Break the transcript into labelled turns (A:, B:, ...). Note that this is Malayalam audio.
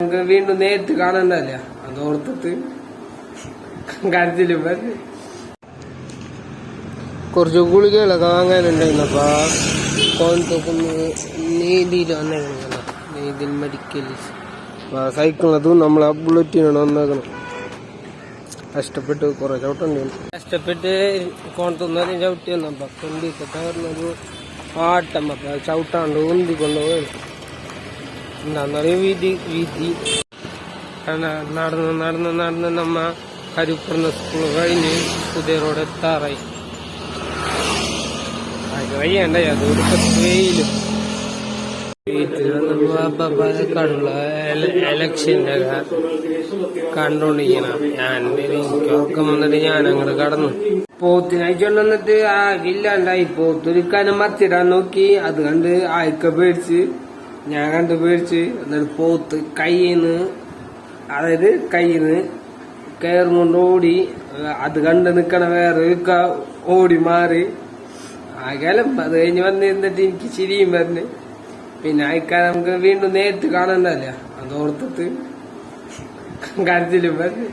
A: നമുക്ക് വീണ്ടും നേരിട്ട് കാണണ്ടല്ല അതോർത്തിട്ട് പറഞ്ഞു കുറച്ച് ഗുളികകളൊക്കെ വാങ്ങാനുണ്ടായിരുന്നു. അപ്പൊ കോയമ്പത്തൂർന്ന് നീതിയിൽ വന്നേക്കണം. നീതിൽ മെഡിക്കൽ സൈക്കിളിനതും നമ്മളെ ബുള്ളറ്റിനാണ് വന്നേക്കണം. കഷ്ടപ്പെട്ട് കുറെ ചവിട്ടണ്ടി കഷ്ടപ്പെട്ട് കോണത്തുന്നത് ചവിട്ടി അപ്പൊ കൊണ്ടിട്ട് തകർന്നൊരു ആട്ടം അപ്പൊ ചവിട്ടാണ്ട് ഉന്തിക്കൊണ്ട് പോയി പറയുക വീതി കാരണം നടന്ന് നടന്ന് നടന്ന് നമ്മ കരുപ്പുറന്ന സ്കൂൾ കഴിഞ്ഞ് പുതിയ റോഡ് എത്താറായി അത് വയ്യണ്ട അത് വെയിലും എലക്ഷന്റെ കണ്ടോണ്ടിരിക്കണ. ഞാൻ എനിക്കൊക്കെ വന്നിട്ട് ഞാൻ അങ്ങോട്ട് കടന്നു. പോത്തിനയച്ചോണ്ട് വന്നിട്ട് ആ ഇല്ലാണ്ടായി. പോത്തൊരു കനം മത്തിടാൻ നോക്കി. അത് കണ്ട് ആയിക്ക പേടിച്ച് ഞാൻ കണ്ടുപേടിച്ച് എന്നിട്ട് പോത്ത് കയ്യിന്ന് അതായത് കയ്യിന്ന് കയറുകൊണ്ട് ഓടി അത് കണ്ട് നിക്കണ വേറെ ഓടി മാറി. ആകാലം അത് കഴിഞ്ഞ് വന്നിരുന്നിട്ട് എനിക്ക് ചിരിയും പറഞ്ഞു പിന്നെ അയക്കാൻ നമുക്ക് വീണ്ടും നേരിട്ട് കാണണ്ടല്ല അതോർത്തിട്ട് കരുത്തിലും പറഞ്ഞു